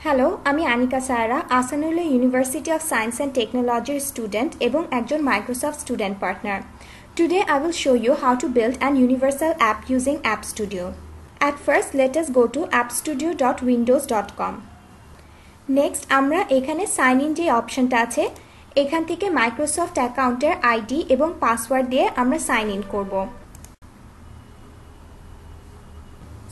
Hello আমি Anika Saira Ahsanullah university of science and টেকনোলজির student এবং একজন Microsoft student partner Today I will show you how to build an universal app using App Studio. At first, let us go to appstudio.windows.com. Next আমরা এখানে sign in যে অপশনটা আছে এখান থেকে মাইক্রোসফট অ্যাকাউন্টের আইডি এবং পাসওয়ার্ড দিয়ে আমরা সাইন ইন করব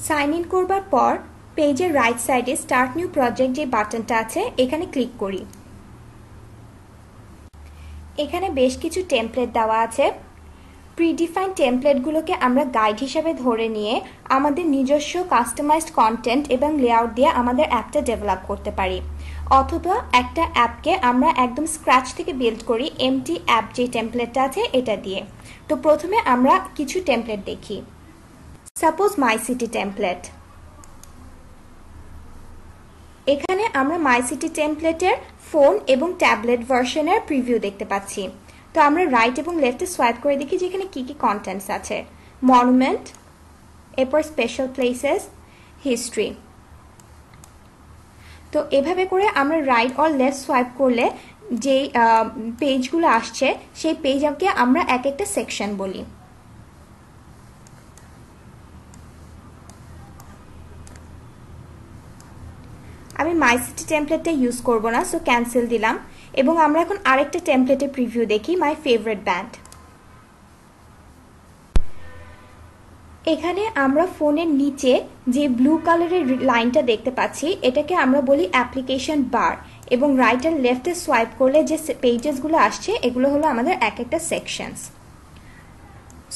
সাইন ইন করবার পর পেজের রাইট সাইডে স্টার্ট নিউ প্রজেক্ট যে বাটনটা আছে, এখানে ক্লিক করি। এখানে বেশ কিছু টেমপ্লেট দেওয়া আছে। প্রিডিফাইন টেমপ্লেটগুলোকে আমরা গাইড হিসাবে ধরে নিয়ে আমাদের নিজস্ব কাস্টমাইজড কন্টেন্ট এবং লেআউট দিয়ে আমাদের অ্যাপটা ডেভেলপ করতে পারি। অথবা একটা অ্যাপকে আমরা একদম স্ক্র্যাচ থেকে বিল্ড করি এমটি অ্যাপ যে টেমপ্লেটটা আছে, এটা দিয়ে। তো প্রথমে আমরা কিছু টেমপ্লেট দেখি। সাপোজ মাই সিটি টেমপ্লেট এখানে আমরা মাই সিটি টেমপ্লেটের ফোন এবং ট্যাবলেট ভার্সনের প্রিভিউ দেখতে পাচ্ছি। তো আমরা রাইট এবং লেফটে সোয়াইপ করে দেখি যে এখানে কী কী কন্টেন্টস আছে। মনুমেন্ট এরপর স্পেশাল প্লেসেস হিস্ট্রি তো এভাবে করে আমরা রাইট অর লেফট সোয়াইপ করলে যে পেজগুলো আসছে, সেই পেজকে আমরা এক একটা সেকশন বলি। আমি মাই সিটি টেমপ্লেটটা ইউজ করব না সো ক্যান্সেল দিলাম। এবং আমরা এখন আরেকটা টেমপ্লেটের প্রিভিউ দেখি মাই ফেভারিট ব্যান্ড এখানে আমরা ফোনের নিচে যে ব্লু কালারের লাইনটা দেখতে পাচ্ছি, এটাকে আমরা বলি অ্যাপ্লিকেশন বার এবং রাইট অ্যান্ড লেফটে সোয়াইপ করলে যে পেজেসগুলো আসছে, এগুলো হলো আমাদের এক একটা সেকশনস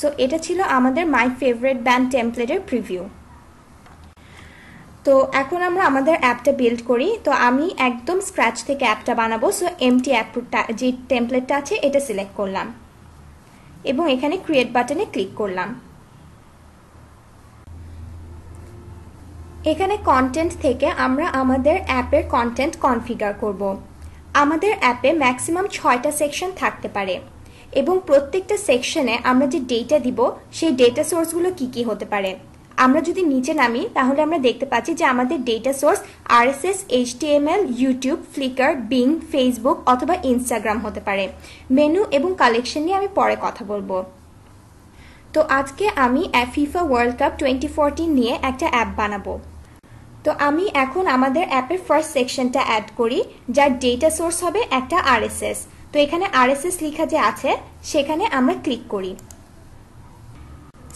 সো এটা ছিল আমাদের মাই ফেভারিট ব্যান্ড টেমপ্লেটের প্রিভিউ তো এখন আমরা আমাদের অ্যাপটা বিল্ড করি। তো আমি একদম স্ক্র্যাচ থেকে অ্যাপটা বানাবো। সো এমটি অ্যাপটা যে টেমপ্লেটটা আছে, এটা সিলেক্ট করলাম। এবং এখানে ক্রিয়েট বাটনে ক্লিক করলাম। এখানে কন্টেন্ট থেকে আমরা আমাদের অ্যাপের কন্টেন্ট কনফিগার করব। আমাদের অ্যাপে ম্যাক্সিমাম ছয়টা সেকশন থাকতে পারে। এবং প্রত্যেকটা সেকশনে আমরা যে ডেটা দিব, সেই ডেটা সোর্সগুলো কি কি হতে পারে? আমরা যদি নিচে নামি, তাহলে আমরা দেখতে পাচ্ছি যে আমাদের ডেটা সোর্স আর S RSS HTML YouTube Flickr Bing Facebook অথবা ইনস্টাগ্রাম হতে পারে। মেনু এবং কালেকশন নিয়ে আমি পরে কথা বলব। তো আজকে আমি FIFA world cup twenty fourteen নিয়ে একটা অ্যাপ বানাবো। তো আমি এখন আমাদের অ্যাপের ফার্স্ট সেকশনটা অ্যাড করি, যার ডেটা সোর্স হবে একটা আরএসএস তো এখানে আরএসএস লেখা যে আছে, সেখানে আমরা ক্লিক করি।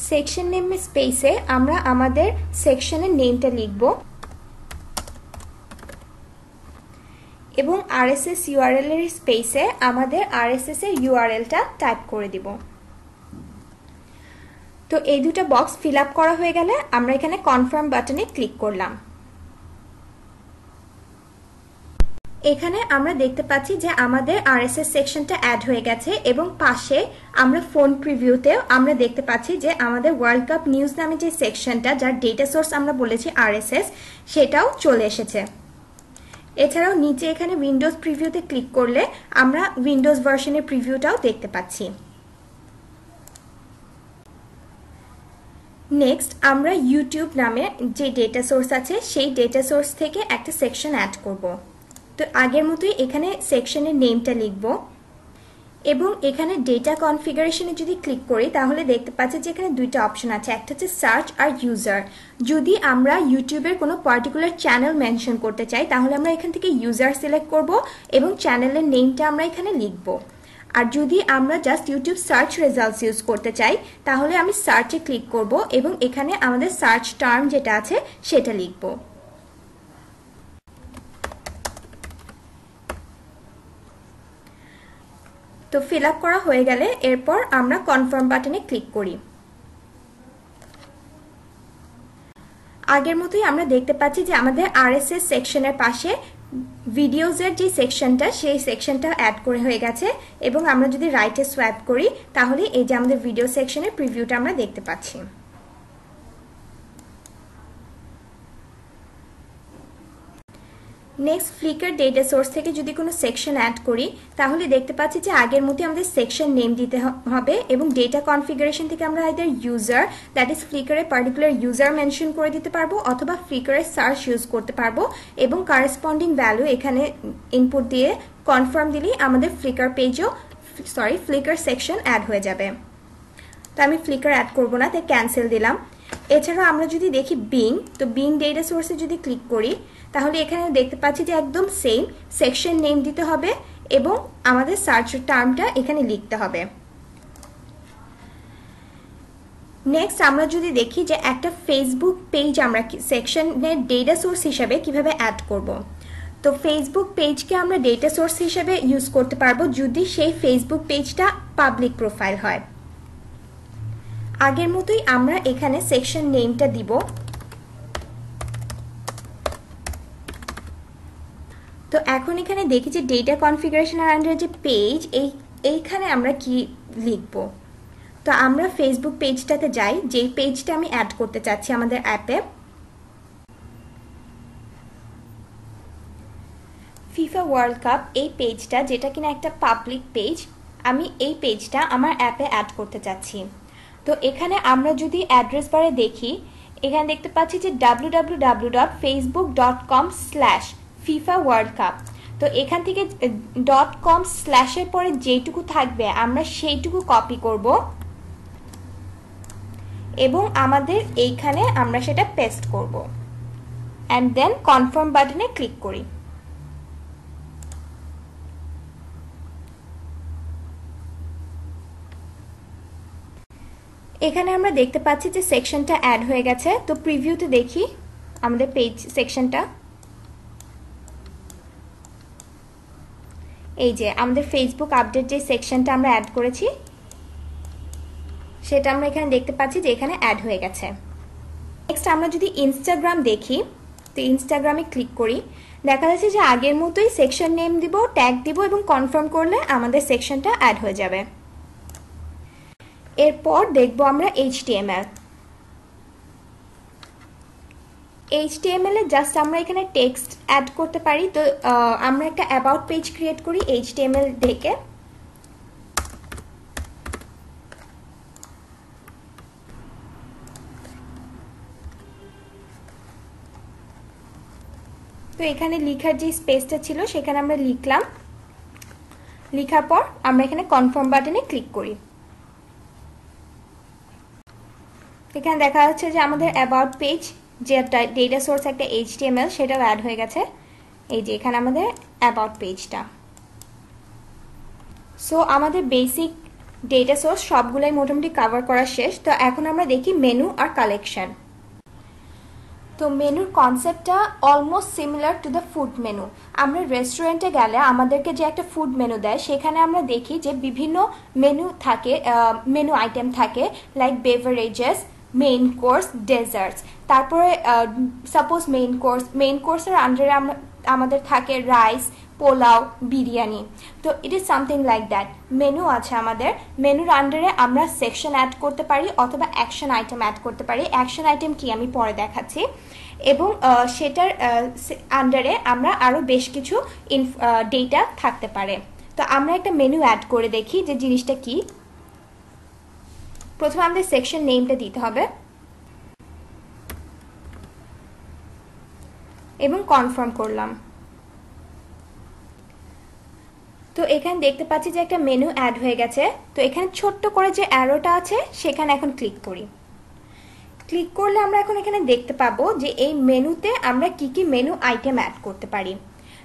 সেকশন নেম স্পেসে আমরা আমাদের সেকশনের নেমটা লিখব। এবং আরএসএস ইউআরএল এর স্পেসে আমাদের আরএসএস এর ইউআরএলটা টাইপ করে দিব। তো এই দুটো বক্স ফিল আপ করা হয়ে গেলে আমরা এখানে কনফার্ম বাটনে ক্লিক করলাম। এখানে আমরা দেখতে পাচ্ছি যে আমাদের আর আরএসএস সেকশনটা অ্যাড হয়ে গেছে এবং পাশে আমরা ফোন প্রিভিউতেও আমরা দেখতে পাচ্ছি যে আমাদের ওয়ার্ল্ড কাপ নিউজ নামে যে সেকশনটা যার ডেটা সোর্স আমরা বলেছি আরএসএস সেটাও চলে এসেছে। এছাড়াও নিচে এখানে উইন্ডোজ প্রিভিউতে ক্লিক করলে আমরা উইন্ডোজ ভার্সনের প্রিভিউটাও দেখতে পাচ্ছি। নেক্সট আমরা ইউটিউব নামে যে ডেটা সোর্স আছে, সেই ডেটা সোর্স থেকে একটা সেকশন অ্যাড করব। তো আগের মতোই এখানে সেকশনের নেমটা লিখব। এবং এখানে ডেটা কনফিগারেশনে যদি ক্লিক করি, তাহলে দেখতে পাচ্ছি যে এখানে দুইটা অপশন আছে। একটা হচ্ছে সার্চ আর ইউজার যদি আমরা ইউটিউবের কোনো পার্টিকুলার চ্যানেল মেনশন করতে চাই, তাহলে আমরা এখান থেকে ইউজার সিলেক্ট করব এবং চ্যানেলের নেমটা আমরা এখানে লিখব। আর যদি আমরা just YouTube search results use করতে চাই, তাহলে আমি সার্চে ক্লিক করব এবং এখানে আমাদের সার্চ টার্ম যেটা আছে, সেটা লিখব। তো ফিল আপ করা হয়ে গেলে এরপর আমরা কনফার্ম বাটনে ক্লিক করি। আগের মতোই আমরা দেখতে পাচ্ছি যে আমাদের আর এস এস সেকশনের পাশে ভিডিওজের যে সেকশনটা সেই সেকশনটা অ্যাড করে হয়ে গেছে এবং আমরা যদি রাইটে সোয়াইপ করি, তাহলে এই যে আমাদের ভিডিও সেকশনের প্রিভিউটা আমরা দেখতে পাচ্ছি। নেক্সট ফ্লিকার ডেটা সোর্স থেকে যদি কোনো সেকশন অ্যাড করি, তাহলে দেখতে পাচ্ছি যে আগের মতো আমাদের সেকশন নেম দিতে হবে এবং ডেটা কনফিগারেশন থেকে আমরা এদের ইউজার দ্যাট ইজ ফ্লিকারে পার্টিকুলার ইউজার মেনশন করে দিতে পারব অথবা ফ্লিকারে সার্চ ইউজ করতে পারব এবং কারেসপন্ডিং ভ্যালু এখানে ইনপুট দিয়ে কনফার্ম দিলেই আমাদের ফ্লিকার পেজও সরি ফ্লিকার সেকশন অ্যাড হয়ে যাবে। তো আমি ফ্লিকার অ্যাড করব না, তাই ক্যান্সেল দিলাম। এছাড়াও আমরা যদি দেখি বিং তো বিং ডেটা সোর্সে যদি ক্লিক করি, তাহলে এখানে দেখতে পাচ্ছি যে একদম সেম সেকশন নেম দিতে হবে এবং আমাদের সার্চ টার্মটা এখানে লিখতে হবে নেক্সট আমরা যদি দেখি যে একটা ফেসবুক পেজ আমরা সেকশনের ডেটা সোর্স হিসাবে কীভাবে অ্যাড করব। তো ফেসবুক পেজকে আমরা ডেটা সোর্স হিসাবে ইউজ করতে পারব যদি সেই ফেসবুক পেজটা পাবলিক প্রোফাইল হয় আগের মতোই আমরা এখানে সেকশন নেমটা দিব। তো এখন এখানে দেখি যে ডেটা কনফিগারেশন আন্ডার যে পেজ এই, এইখানে আমরা কি লিখব? তো আমরা ফেসবুক পেজটাতে যাই, যেই পেজটা আমি অ্যাড করতে চাচ্ছি আমাদের অ্যাপে ফিফা ওয়ার্ল্ড কাপ এই পেজটা যেটা কিনা একটা পাবলিক পেজ আমি এই পেজটা আমার অ্যাপে অ্যাড করতে চাচ্ছি। তো এখানে আমরা যদি অ্যাড্রেস বারে দেখি, এখানে দেখতে পাচ্ছি যে W dot Facebook dot com slash FIFA world cup তো এখান থেকে ডট কম স্ল্যাশের পরে যেটুকু থাকবে, আমরা সেইটুকু কপি করব। এবং আমাদের এইখানে আমরা সেটা পেস্ট করব। অ্যান্ড দেন কনফার্ম বাটনে ক্লিক করি। এখানে আমরা দেখতে পাচ্ছি যে সেকশনটা অ্যাড হয়ে গেছে। তো প্রিভিউতে দেখি আমাদের পেজ সেকশনটা। এই যে আমাদের ফেসবুক আপডেট যে সেকশনটা আমরা অ্যাড করেছি, সেটা আমরা এখানে দেখতে পাচ্ছি যে এখানে অ্যাড হয়ে গেছে। নেক্সট আমরা যদি ইনস্টাগ্রাম দেখি, তো ইনস্টাগ্রামে ক্লিক করি। দেখা যাচ্ছে যে আগের মতোই সেকশন নেম দিব ট্যাগ দিব এবং কনফার্ম করলে আমাদের সেকশনটা অ্যাড হয়ে যাবে। এরপর দেখব আমরা এইচটিএমএল এইচটিএমএল এ জাস্ট আমরা এখানে টেক্সট অ্যাড করতে পারি। তো আমরা একটা অ্যাবাউট পেজ ক্রিয়েট করি এইচটিএমএল থেকে তো এখানে লিখার যে স্পেসটা ছিল, সেখানে আমরা লিখলাম। লিখার পর আমরা এখানে কনফার্ম বাটনে ক্লিক করি। এখানে দেখা যাচ্ছে যে আমাদের অ্যাবাউট পেজ যে ডেটা সোর্স একটা এইচটিএমএল সেটাও অ্যাড হয়ে গেছে। এই যে এখানে আমাদের অ্যাবাউট পেজটা সো আমাদের বেসিক ডেটা সোর্স সবগুলোই মোটামুটি কাভার করা শেষ। তো এখন আমরা দেখি মেনু আর কালেকশন তো মেনুর কনসেপ্টটা almost similar to the food menu আমরা রেস্টুরেন্টে গেলে আমাদেরকে যে একটা ফুড মেনু দেয়, সেখানে আমরা দেখি যে বিভিন্ন মেনু থাকে মেনু আইটেম থাকে like beverages main course desserts তারপরে সাপোজ মেইন কোর্স মেইন কোর্সের আন্ডারে আমাদের থাকে রাইস পোলাও, বিরিয়ানি। তো it is something like that menu আছে আমাদের। মেনুর আন্ডারে আমরা সেকশন অ্যাড করতে পারি অথবা অ্যাকশন আইটেম অ্যাড করতে পারি। অ্যাকশন আইটেম কি আমি পরে দেখাচ্ছি। এবং সেটার আন্ডারে আমরা আরও বেশ কিছু ইনফ ডেটা থাকতে পারে। তো আমরা একটা মেনু অ্যাড করে দেখি যে জিনিসটা কি। প্রথমে আমাদের সেকশন নেমটা দিতে হবে। এবং কনফার্ম করলাম। তো এখানে দেখতে পাচ্ছি যে একটা মেনু অ্যাড হয়ে গেছে। তো এখানে ছোট্ট করে যে অ্যারোটা আছে, সেখানে এখন ক্লিক করি। ক্লিক করলে আমরা এখন এখানে দেখতে পাবো যে এই মেনুতে আমরা কি কি মেনু আইটেম অ্যাড করতে পারি।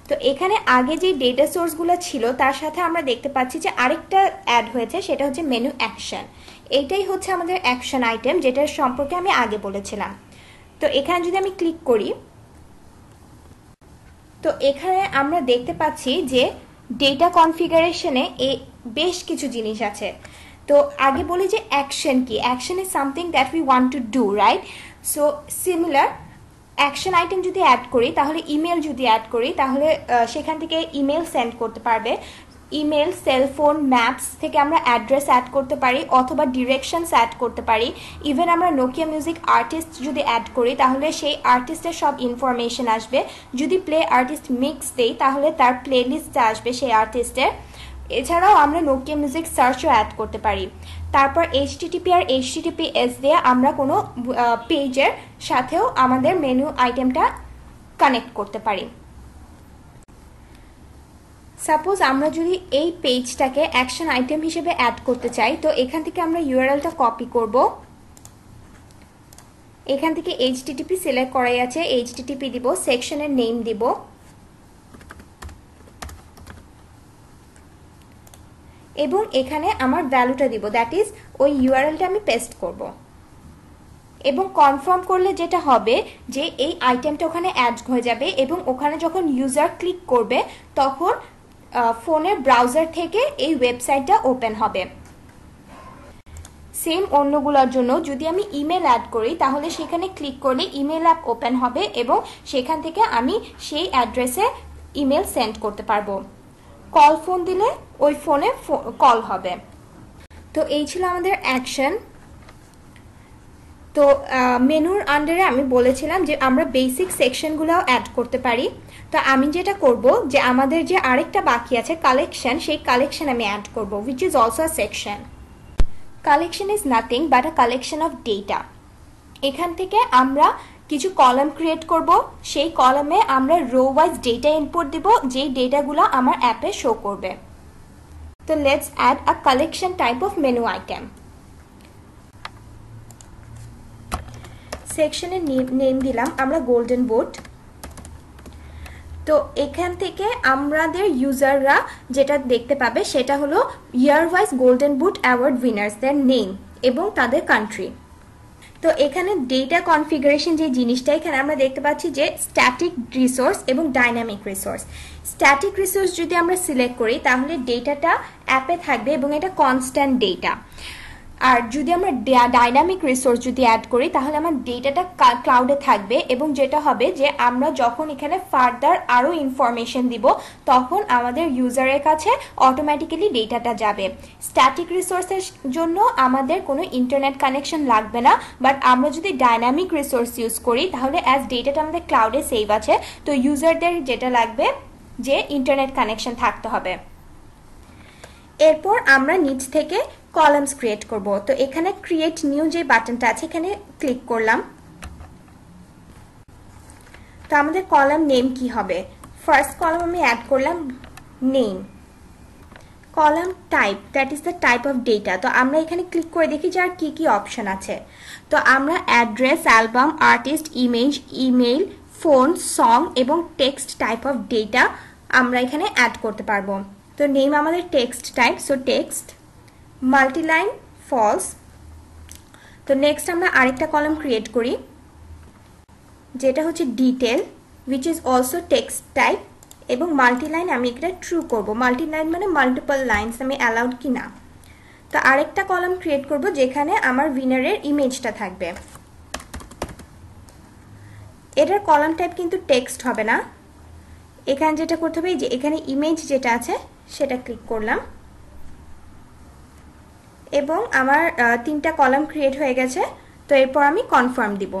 তো এখানে আগে যে ডেটা সোর্সগুলো ছিল, তার সাথে আমরা দেখতে পাচ্ছি যে আরেকটা অ্যাড হয়েছে, সেটা হচ্ছে মেনু অ্যাকশন এইটাই হচ্ছে আমাদের অ্যাকশন আইটেম যেটার সম্পর্কে আমি আগে বলেছিলাম। তো এখানে যদি আমি ক্লিক করি, তো এখানে আমরা দেখতে পাচ্ছি যে ডেটা কনফিগারেশনে এ বেশ কিছু জিনিস আছে। তো আগে বলি যে অ্যাকশন কি? Action is something that we want to do right so similar action item যদি অ্যাড করি, তাহলে ইমেল যদি অ্যাড করি, তাহলে সেখান থেকে ইমেল সেন্ড করতে পারবে। ইমেল সেলফোন ম্যাপস থেকে আমরা অ্যাড্রেস অ্যাড করতে পারি অথবা ডিরেকশনস অ্যাড করতে পারি। ইভেন আমরা নোকিয়া মিউজিক আর্টিস্ট যদি অ্যাড করি, তাহলে সেই আর্টিস্টের সব ইনফরমেশন আসবে। যদি প্লে আর্টিস্ট মিক্স দেই, তাহলে তার প্লে লিস্টটা আসবে সেই আর্টিস্টের এছাড়াও আমরা নোকিয়া মিউজিক সার্চও অ্যাড করতে পারি। তারপর এইচটিটিপি আর এইচটিটিপি এস দিয়ে আমরা কোনো পেজের সাথেও আমাদের মেনু আইটেমটা কানেক্ট করতে পারি। সাপোজ আমরা যদি এই পেজটাকে অ্যাকশন আইটেম হিসেবে অ্যাড করতে চাই, তো এখান থেকে আমরা ইউআরএলটা কপি করব। এখান থেকে এইচটিটিপি সিলেক্ট করাই আছে এইচটিটিপি দিব সেকশনের নেম দিব। এবং এখানে আমার ভ্যালুটা দিব দ্যাট ইজ ওই ইউআরএলটা আমি পেস্ট করব। এবং কনফার্ম করলে যেটা হবে, যে এই আইটেমটা ওখানে অ্যাড হয়ে যাবে এবং ওখানে যখন ইউজার ক্লিক করবে, তখন ফোনের ব্রাউজার থেকে এই ওয়েবসাইটটা ওপেন হবে। সেম অন্যগুলোর জন্য যদি আমি ইমেল অ্যাড করি, তাহলে সেখানে ক্লিক করলে ইমেল অ্যাপ ওপেন হবে এবং সেখান থেকে আমি সেই অ্যাড্রেসে ইমেল সেন্ড করতে পারব। কল ফোন দিলে ওই ফোনে কল হবে। তো এই ছিল আমাদের অ্যাকশন তো মেনুর আন্ডারে আমি বলেছিলাম যে আমরা বেসিক সেকশনগুলোও অ্যাড করতে পারি। তো আমি যেটা করব যে আমাদের যে আরেকটা বাকি আছে কালেকশন সেই কালেকশন আমি অ্যাড করব which is also a section collection is nothing but a collection of data এখান থেকে আমরা কিছু কলাম ক্রিয়েট করব, সেই কলামে আমরা রো ওয়াইজ ডেটা ইনপুট দিব, যেই ডেটাগুলো আমার অ্যাপে শো করবে। তো let's add a collection type of menu item সেকশনের নেম দিলাম, আমরা গোল্ডেন বোট তো এখান থেকে আমাদের ইউজাররা যেটা দেখতে পাবে সেটা হলো year wise golden boot award winners their name এবং তাদের কান্ট্রি তো এখানে ডেটা কনফিগারেশন যে জিনিসটা, এখানে আমরা দেখতে পাচ্ছি যে স্ট্যাটিক রিসোর্স এবং ডাইনামিক রিসোর্স স্ট্যাটিক রিসোর্স যদি আমরা সিলেক্ট করি, তাহলে ডেটাটা অ্যাপে থাকবে এবং এটা কনস্ট্যান্ট ডেটা আর যদি আমরা ডাইনামিক রিসোর্স যদি অ্যাড করি, তাহলে আমার ডেটাটা ক্লাউডে থাকবে এবং যেটা হবে যে আমরা যখন এখানে ফার্দার আরও ইনফরমেশন দিব, তখন আমাদের ইউজারের কাছে অটোমেটিক্যালি ডেটাটা যাবে। স্ট্যাটিক রিসোর্সের জন্য আমাদের কোনো ইন্টারনেট কানেকশন লাগবে না বাট আমরা যদি ডাইনামিক রিসোর্স ইউজ করি, তাহলে অ্যাজ ডেটাটা আমাদের ক্লাউডে সেভ আছে, তো ইউজারদের যেটা লাগবে, যে ইন্টারনেট কানেকশন থাকতে হবে। এরপর আমরা নিচ থেকে কলামস ক্রিয়েট করব। তো এখানে ক্রিয়েট নিউ যে বাটনটা আছে, এখানে ক্লিক করলাম। তো আমাদের কলাম নেম কি হবে? ফার্স্ট কলাম আমি অ্যাড করলাম name column type that is the type of data তো আমরা এখানে ক্লিক করে দেখি যে আর কী কী অপশন আছে। তো আমরা address album artist image email phone song এবং টেক্সট টাইপ অফ ডেটা আমরা এখানে অ্যাড করতে পারব। তো নেম আমাদের text type so text multiline false তো নেক্সট আমরা আরেকটা কলাম ক্রিয়েট করি, যেটা হচ্ছে detail which is also text type এবং মাল্টিলাইন আমি এটা ট্রু করব। মাল্টিলাইন মানে মাল্টিপল লাইনস আমি অ্যালাউড কি না তো আরেকটা কলাম ক্রিয়েট করব, যেখানে আমার উইনারের ইমেজটা থাকবে। এটার কলাম টাইপ কিন্তু টেক্সট হবে না। এখানে যেটা করতে হবে যে এখানে ইমেজ যেটা আছে, সেটা ক্লিক করলাম। এবং আমার তিনটা কলাম ক্রিয়েট হয়ে গেছে, তো এরপর আমি কনফার্ম দিব।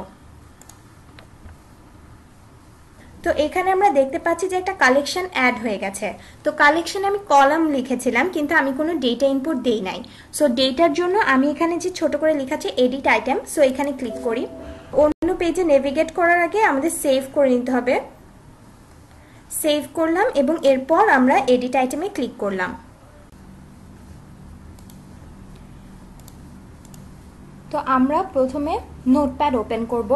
তো এখানে আমরা দেখতে পাচ্ছি যে একটা কালেকশন অ্যাড হয়ে গেছে। তো কালেকশন আমি কলাম লিখেছিলাম, কিন্তু আমি কোনো ডেটা ইনপুট দেই নাই। সো ডেটার জন্য আমি এখানে যে ছোট করে লেখাচ্ছে এডিট আইটেম সো এখানে ক্লিক করি। অন্য পেজে নেভিগেট করার আগে আমাদের সেভ করে নিতে হবে। সেভ করলাম এবং এরপর আমরা এডিট আইটেমে ক্লিক করলাম। তো আমরা প্রথমে নোটপ্যাড ওপেন করব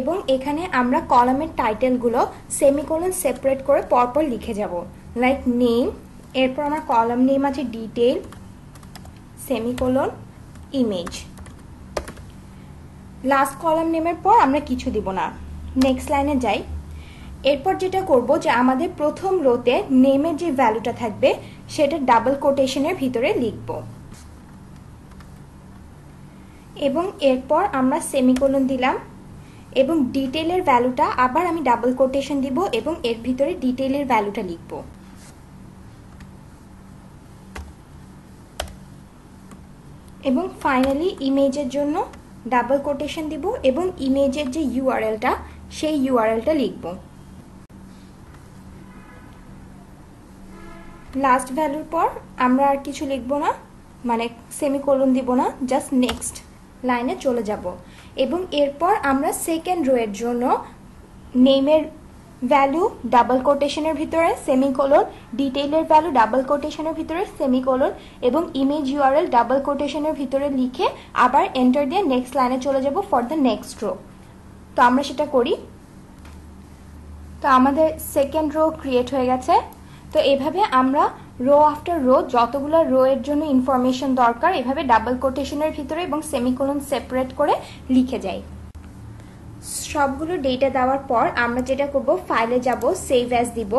এবং এখানে আমরা কলামের টাইটেলগুলো সেমিকোলন সেপারেট করে পরপর লিখে যাব। লাইক নেম এরপর আমার কলাম নেম আছে detail semicolon image last column নেমের পর আমরা কিছু দিব না। নেক্সট লাইনে যাই। এরপর যেটা করব যে আমাদের প্রথম রোতে নেমের যে ভ্যালুটা থাকবে, সেটা ডাবল কোটেশনের ভিতরে লিখব। এবং এরপর আমরা সেমিকোলন দিলাম এবং ডিটেলের ভ্যালুটা আবার আমি ডাবল কোটেশন দিব এবং এর ভিতরে ডিটেলের ভ্যালুটা লিখব। এবং ফাইনালি ইমেজের জন্য ডাবল কোটেশন দিব এবং ইমেজের যে ইউআরএলটা সেই ইউআরএলটা লিখব। লাস্ট ভ্যালুর পর আমরা আর কিছু লিখব না মানে সেমিকোলন দিব না জাস্ট নেক্সট লাইনে চলে যাব। এবং এরপর আমরা সেকেন্ড রোয়ের জন্য নেমের ভ্যালু ডাবল কোটেশনের ভিতরে সেমিকোলন ডিটেইলের ভ্যালু ডাবল কোটেশনের ভিতরে সেমিকোলন এবং ইমেজ ইউআরএল ডাবল কোটেশনের ভিতরে লিখে আবার এন্টার দিয়ে নেক্সট লাইনে চলে যাব ফর দ্য নেক্সট রো তো আমরা সেটা করি। তো আমাদের সেকেন্ড রো ক্রিয়েট হয়ে গেছে। তো এভাবে আমরা রো আফটার রো যতগুলো রো এর জন্য ইনফরমেশন দরকার, এভাবে ডাবল কোটেশনের ভিতরে এবং সেমিকোলন সেপারেট করে লিখে যাই। সবগুলো ডেটা দেওয়ার পর আমরা যেটা করব ফাইলে যাব সেভ অ্যাজ দিব।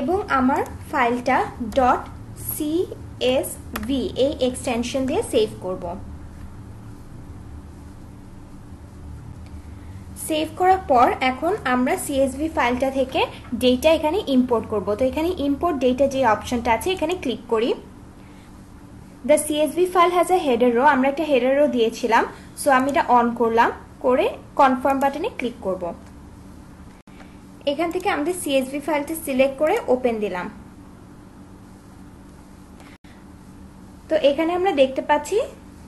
এবং আমার ফাইলটা ডট সি এস সিএসভি এই এক্সটেনশন দিয়ে সেভ করব। সেভ করার পর এখন আমরা সিএসভি ফাইলটা থেকে ডেটা এখানে ইম্পোর্ট করব। তো এখানে ইম্পোর্ট ডেটা যে অপশনটা আছে, এখানে ক্লিক করি। The CSV file has a header row আমরা একটা হেডার রো দিয়েছিলাম। সো আমি এটা অন করলাম। করে কনফার্ম বাটনে ক্লিক করব। এখান থেকে আমাদের সিএসভি ফাইলটা সিলেক্ট করে ওপেন দিলাম। তো এখানে আমরা দেখতে পাচ্ছি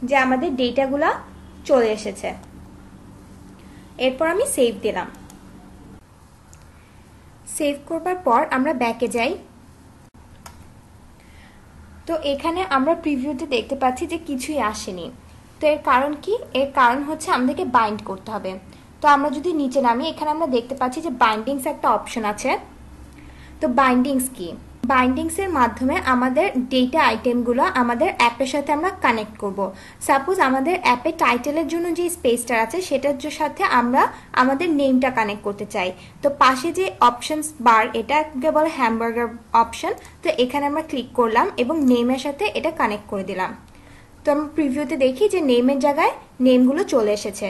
যে আমাদের ডেটাগুলা চলে এসেছে। এরপর আমি সেভ দিলাম। সেভ করবার পর আমরা ব্যাকে যাই। তো এখানে আমরা প্রিভিউতে দেখতে পাচ্ছি যে কিছুই আসেনি। তো এর কারণ কি? এর কারণ হচ্ছে আমাদেরকে বাইন্ড করতে হবে। তো আমরা যদি নিচে নামি, এখানে আমরা দেখতে পাচ্ছি যে বাইন্ডিংস একটা অপশন আছে। তো বাইন্ডিংস কি? বাইন্ডিংসের মাধ্যমে আমাদের ডেটা আইটেমগুলো আমাদের অ্যাপের সাথে আমরা কানেক্ট করব। সাপোজ আমাদের অ্যাপে টাইটেলের জন্য যে স্পেসটা আছে, সেটার সাথে আমরা আমাদের নেমটা কানেক্ট করতে চাই। তো পাশে যে অপশনস বার এটাকে বলে হ্যামবার্গার অপশন তো এখানে আমরা ক্লিক করলাম এবং নেমের সাথে এটা কানেক্ট করে দিলাম। তো আমরা প্রিভিউতে দেখি যে নেমের জায়গায় নেমগুলো চলে এসেছে।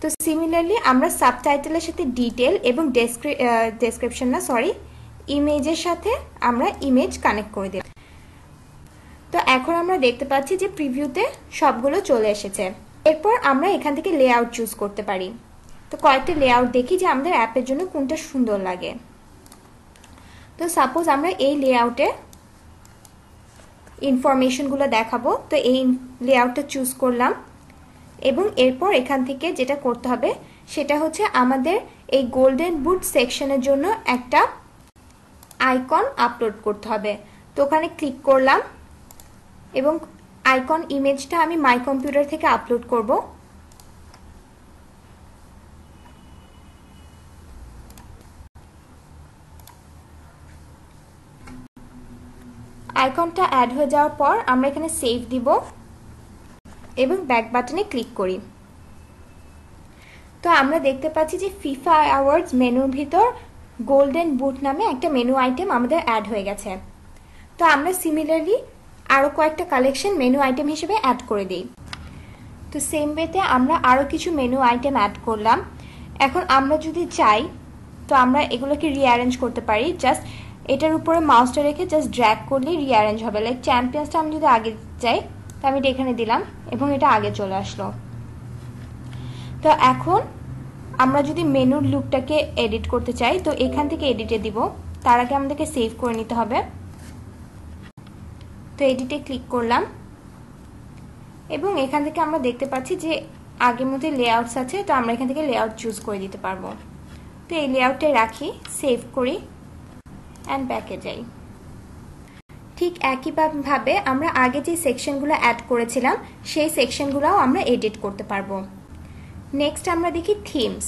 তো সিমিলারলি আমরা সাবটাইটেলের সাথে ডিটেল এবং ডেসক্রিপশন না সরি ইমেজের সাথে আমরা ইমেজ কানেক্ট করে দিলাম। তো এখন আমরা দেখতে পাচ্ছি যে প্রিভিউতে সবগুলো চলে এসেছে। এরপর আমরা এখান থেকে লেআউট চুজ করতে পারি। তো কয়েকটা লেআউট দেখি যে আমাদের অ্যাপের জন্য কোনটা সুন্দর লাগে। তো সাপোজ আমরা এই লেআউটে ইনফরমেশনগুলো দেখাবো। তো এই লেআউটটা চুজ করলাম। এবং এরপর এখান থেকে যেটা করতে হবে, সেটা হচ্ছে আমাদের এই গোল্ডেন বুট সেকশনের জন্য একটা আইকন আপলোড করতে হবে। তো ওখানে ক্লিক করলাম এবং আইকন ইমেজটা আমি মাই কম্পিউটার থেকে আপলোড করব। আইকনটা অ্যাড হয়ে যাওয়ার পর আমরা এখানে সেভ দিব এবং ব্যাক বাটনে ক্লিক করি। তো আমরা দেখতে পাচ্ছি যে ফিফা অ্যাওয়ার্ডস মেনুর ভিতর গোল্ডেন বুট নামে একটা মেনু আইটেম আমাদের অ্যাড হয়ে গেছে। তো আমরা সিমিলারলি আরও কয়েকটা কালেকশন মেনু আইটেম হিসেবে অ্যাড করে দিই। তো সেম ওয়েতে আমরা আরও কিছু মেনু আইটেম অ্যাড করলাম। এখন আমরা যদি চাই, তো আমরা এগুলোকে রিঅ্যারেঞ্জ করতে পারি। জাস্ট এটার উপরে মাউসটা রেখে জাস্ট ড্র্যাগ করলেই রিঅ্যারেঞ্জ হবে। লাইক চ্যাম্পিয়ন্সটা আমি যদি আগে চাই, তো আমি এটা এখানে দিলাম এবং এটা আগে চলে আসলো। তো এখন আমরা যদি মেনুর লুকটাকে এডিট করতে চাই, তো এখান থেকে এডিটে দিব। তার আগে আমাদেরকে সেভ করে নিতে হবে। তো এডিটে ক্লিক করলাম। এবং এখান থেকে আমরা দেখতে পাচ্ছি যে আগের মধ্যে লেআউটস আছে, তো আমরা এখান থেকে লেআউট চুজ করে দিতে পারব। তো এই লেআউটে রাখি, সেভ করি অ্যান্ড ব্যাকে যাই। ঠিক একইভাবে আমরা আগে যে সেকশনগুলো অ্যাড করেছিলাম, সেই সেকশনগুলোও আমরা এডিট করতে পারব। নেক্সট আমরা দেখি থিমস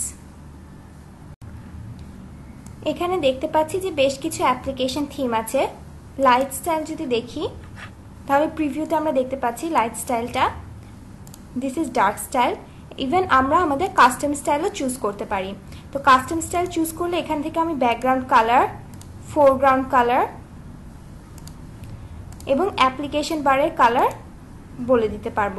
এখানে দেখতে পাচ্ছি যে বেশ কিছু অ্যাপ্লিকেশন থিম আছে। লাইট স্টাইল যদি দেখি, তাহলে প্রিভিউতে আমরা দেখতে পাচ্ছি লাইট স্টাইলটা this is dark style even আমরা আমাদের কাস্টম স্টাইলও চুজ করতে পারি। তো কাস্টম স্টাইল চুজ করলে এখান থেকে আমি ব্যাকগ্রাউন্ড কালার ফোরগ্রাউন্ড কালার এবং অ্যাপ্লিকেশন বারের কালার বলে দিতে পারব।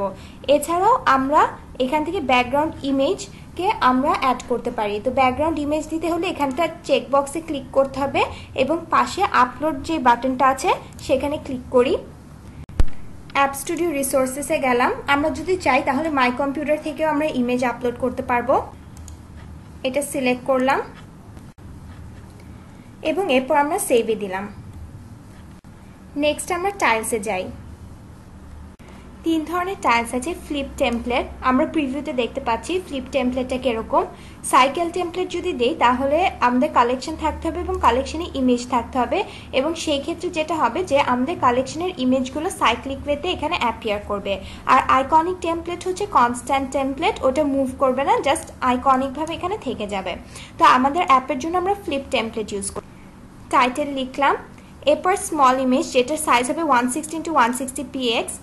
এছাড়াও আমরা এখান থেকে ব্যাকগ্রাউন্ড ইমেজকে আমরা অ্যাড করতে পারি। তো ব্যাকগ্রাউন্ড ইমেজ দিতে হলে এখানটা চেকবক্সে ক্লিক করতে হবে এবং পাশে আপলোড যে বাটনটা আছে, সেখানে ক্লিক করি। অ্যাপ স্টুডিও রিসোর্সেসে গেলাম। আমরা যদি চাই, তাহলে মাই কম্পিউটার থেকেও আমরা ইমেজ আপলোড করতে পারব। এটা সিলেক্ট করলাম। এবং এরপর আমরা সেভে দিলাম। নেক্সট আমরা টাইলসে যাই। তিন ধরনের টাইলস আছে ফ্লিপ টেমপ্লেট আমরা প্রিভিউতে দেখতে পাচ্ছি ফ্লিপ টেমপ্লেটটা কীরকম। সাইকেল টেমপ্লেট যদি দেই, তাহলে আমাদের কালেকশন থাকতে হবে এবং কালেকশনে ইমেজ থাকতে হবে। এবং সেই ক্ষেত্রে যেটা হবে যে, আমাদের কালেকশনের ইমেজগুলো সাইক্লিক ওয়েতে এখানে অ্যাপিয়ার করবে। আর আইকনিক টেমপ্লেট হচ্ছে কনস্ট্যান্ট টেমপ্লেট ওটা মুভ করবে না জাস্ট আইকনিকভাবে এখানে থেকে যাবে। তো আমাদের অ্যাপের জন্য আমরা ফ্লিপ টেমপ্লেট ইউজ করি। টাইটেল লিখলাম। এরপর স্মল ইমেজ যেটার সাইজ হবে one sixteen to one sixty PX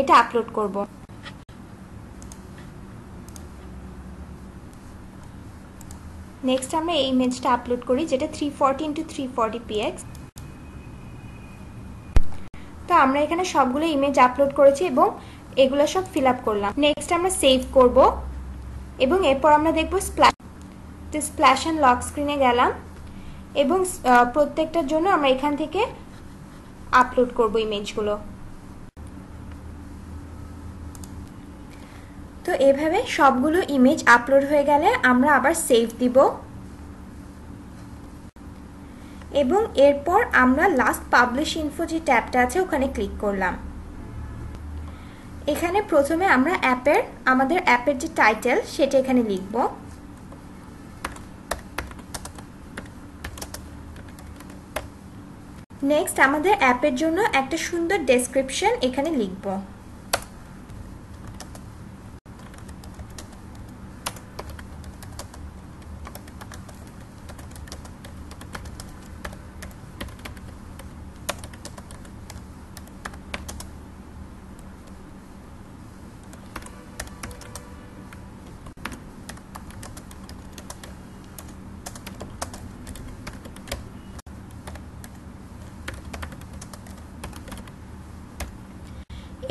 এটা আপলোড করব। নেক্সট আমরা এই ইমেজটা আপলোড করি, যেটা three forty into three forty PX তো আমরা এখানে সবগুলো ইমেজ আপলোড করেছি এবং এগুলো সব ফিল আপ করলাম। নেক্সট আমরা সেভ করব এবং এরপর আমরা দেখব স্প্ল্যাশ স্প্ল্যাশ অ্যান্ড লক স্ক্রিনে গেলাম এবং প্রত্যেকটার জন্য আমরা এখান থেকে আপলোড করব ইমেজগুলো তো এভাবে সবগুলো ইমেজ আপলোড হয়ে গেলে আমরা আবার সেভ দিব। এবং এরপর আমরা লাস্ট পাবলিশ ইনফো যে ট্যাবটা আছে ওখানে ক্লিক করলাম। এখানে প্রথমে আমরা অ্যাপের, আমাদের অ্যাপের যে টাইটেল সেটা এখানে লিখব। নেক্সট আমাদের অ্যাপের জন্য একটা সুন্দর ডেসক্রিপশন এখানে লিখব।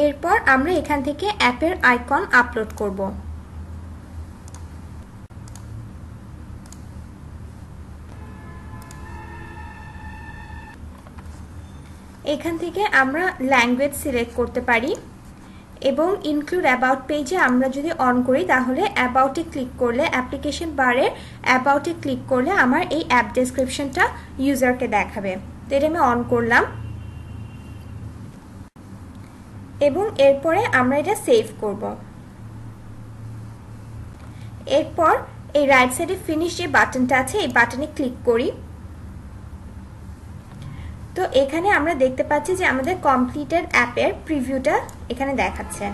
এরপর আমরা এখান থেকে অ্যাপের আইকন আপলোড করব। এখান থেকে আমরা ল্যাঙ্গুয়েজ সিলেক্ট করতে পারি এবং ইনক্লুড অ্যাবাউট পেজে আমরা যদি অন করি তাহলে অ্যাবাউটে ক্লিক করলে অ্যাপ্লিকেশন বারে অ্যাবাউটে ক্লিক করলে আমার এই অ্যাপ ডেসক্রিপশনটা ইউজারকে দেখাবে। তো এটা আমি অন করলাম। এবং এরপরে আমরা এটা সেভ করব। এরপর এই রাইট সাইডে ফিনিশ যে বাটনটা আছে, এই বাটনে ক্লিক করি। তো এখানে আমরা দেখতে পাচ্ছি যে আমাদের কমপ্লিটেড অ্যাপের প্রিভিউটা এখানে দেখাচ্ছে।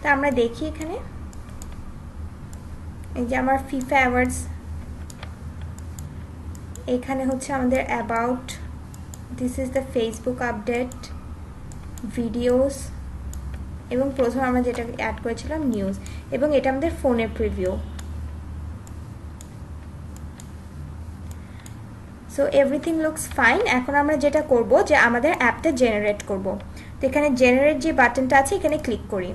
তো আমরা দেখি এখানে। এই যে আমার ফিফা অ্যাওয়ার্ডস এখানে হচ্ছে আমাদের about this is the Facebook update videos এবং প্রথম আমরা যেটা অ্যাড করেছিলাম নিউজ এবং এটা আমাদের ফোনের preview so everything looks fine এখন আমরা যেটা করব যে আমাদের অ্যাপটা জেনারেট করব। তো এখানে জেনারেট যে বাটনটা আছে, এখানে ক্লিক করি।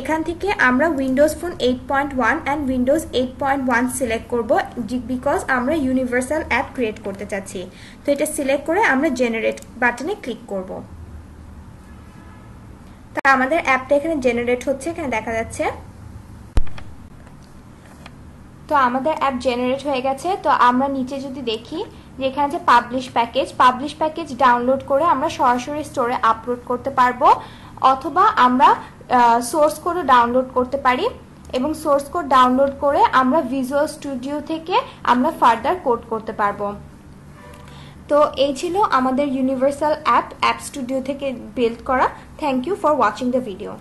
এখান থেকে আমরা Windows phone eight point one and Windows eight point one select করব বিকজ আমরা ইউনিভার্সাল অ্যাপ ক্রিয়েট করতে চাচ্ছি। তো এটা সিলেক্ট করে আমরা জেনারেট বাটনে ক্লিক করব। তা আমাদের অ্যাপটা এখানে জেনারেট হচ্ছে, এখানে দেখা যাচ্ছে। তো আমাদের অ্যাপ জেনারেট হয়ে গেছে, তো আমরা নিচে যদি দেখি যে এখানে যে publish package publish package download করে আমরা সরাসরি স্টোরে আপলোড করতে পারব, অথবা আমরা সোর্স কোডও ডাউনলোড করতে পারি, এবং সোর্স কোড ডাউনলোড করে আমরা ভিজুয়াল স্টুডিও থেকে আমরা ফার্দার কোড করতে পারব। তো এই ছিল আমাদের ইউনিভার্সাল অ্যাপ অ্যাপ স্টুডিও থেকে বিল্ড করা। Thank you for watching the video